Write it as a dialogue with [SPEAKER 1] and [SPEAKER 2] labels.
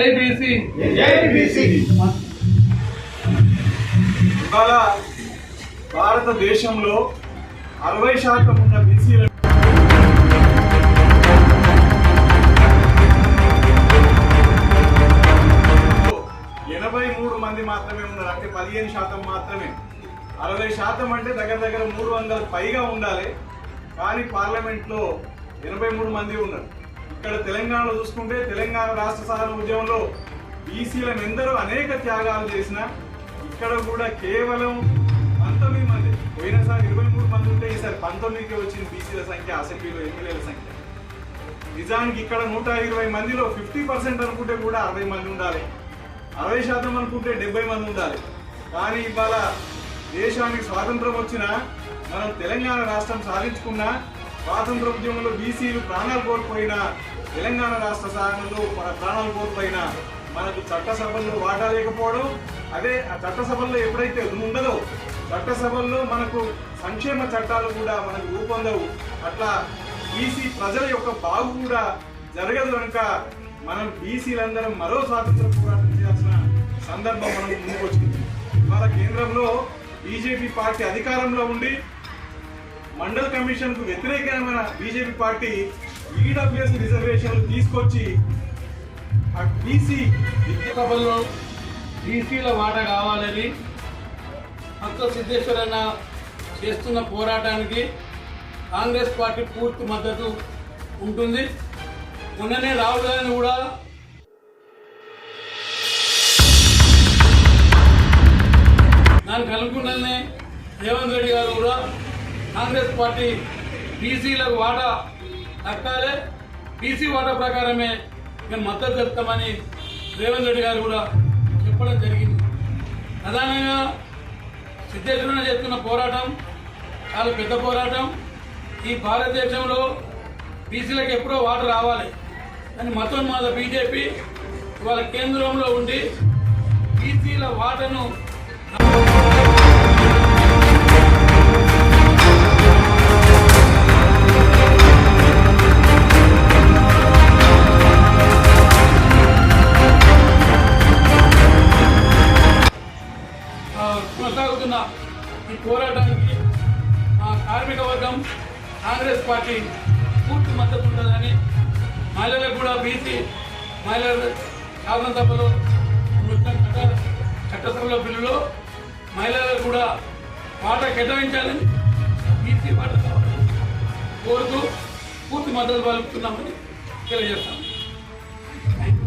[SPEAKER 1] జై బీసీ.
[SPEAKER 2] జై బీసీ.
[SPEAKER 3] ఇవాళ భారతదేశంలో అరవై శాతం ఉన్న బీసీల ఎనభై మూడు మంది మాత్రమే ఉన్నారు. అంటే పదిహేను శాతం మాత్రమే. అరవై శాతం అంటే దగ్గర దగ్గర మూడు వందల పైగా ఉండాలి. కానీ పార్లమెంట్లో ఎనభై మూడు మంది ఉన్నారు. ఇక్కడ తెలంగాణలో చూసుకుంటే తెలంగాణ రాష్ట్ర సహన ఉద్యమంలో బీసీలను ఎందరో అనేక త్యాగాలు చేసిన ఇక్కడ కూడా కేవలం పంతొమ్మిది మంది పోయినసారి ఇరవై మూడు మంది ఉంటే ఈసారి పంతొమ్మిదికి వచ్చిన బీసీల సంఖ్య అసెంబ్లీలో ఎమ్మెల్యేల సంఖ్య. నిజానికి ఇక్కడ నూట ఇరవై మందిలో ఫిఫ్టీ పర్సెంట్ అనుకుంటే కూడా అరవై మంది ఉండాలి. అరవై శాతం అనుకుంటే డెబ్బై మంది ఉండాలి. కానీ ఇవాళ దేశానికి స్వాతంత్రం వచ్చిన మనం తెలంగాణ రాష్ట్రం సాధించుకున్న స్వాతంత్ర ఉద్యమంలో బీసీలు ప్రాణాలు కోల్పోయిన తెలంగాణ రాష్ట్ర సాధనలో మన ప్రాణాలు కోల్పోయిన మనకు చట్టసభల్లో వాటా లేకపోవడం అదే ఆ చట్టసభల్లో ఎప్పుడైతే ఉండదో చట్టసభల్లో మనకు సంక్షేమ చట్టాలు కూడా మనకు రూపొందవు. అట్లా బీసీ ప్రజల యొక్క బాగు కూడా జరగదు కనుక మనం బీసీలందరం మరో స్వాతంత్ర పోరాటం చేయాల్సిన సందర్భం మనకు ముందుకు వచ్చింది ఇవాళ కేంద్రంలో బీజేపీ పార్టీ అధికారంలో ఉండి మండల్ కమిషన్కు వ్యతిరేకమైన బీజేపీ పార్టీ ఈడబ్ల్యూఎస్ రిజర్వేషన్లు తీసుకొచ్చి ఆ బీసీ విద్య
[SPEAKER 1] సభల్లో బీసీల వాట కావాలని అంత సిద్ధేశ్వరన్న చేస్తున్న పోరాటానికి కాంగ్రెస్ పార్టీ పూర్తి మద్దతు ఉంటుంది. మొన్ననే రాహుల్ గాంధీ కూడా దానికి అనుకున్ననే రేవంత్ రెడ్డి గారు కూడా కాంగ్రెస్ పార్టీ బీసీలకు వాటా తక్కాలే బీసీ వాటా ప్రకారమే మేము మద్దతు చెప్తామని రేవంత్ రెడ్డి గారు కూడా చెప్పడం జరిగింది. ప్రధానంగా సిద్ధేశ్వరణ చేస్తున్న పోరాటం చాలా పెద్ద పోరాటం. ఈ భారతదేశంలో బీసీలకు ఎప్పుడో వాటర్ రావాలి. కానీ మాద బీజేపీ వాళ్ళ కేంద్రంలో ఉండి బీసీల వాటను ఈ పోరాటానికి ఆ కార్మిక వర్గం కాంగ్రెస్ పార్టీ పూర్తి మద్దతు ఉంటుందని మహిళలకు కూడా బీసీ మహిళల శాసనసభలో మొత్తం చట్టసభలో బిల్లులో మహిళలకు కూడా పాట కేటాయించాలని బీసీ పాట కోరుతూ పూర్తి మద్దతు పలుకుతున్నామని తెలియజేస్తాం. Thank you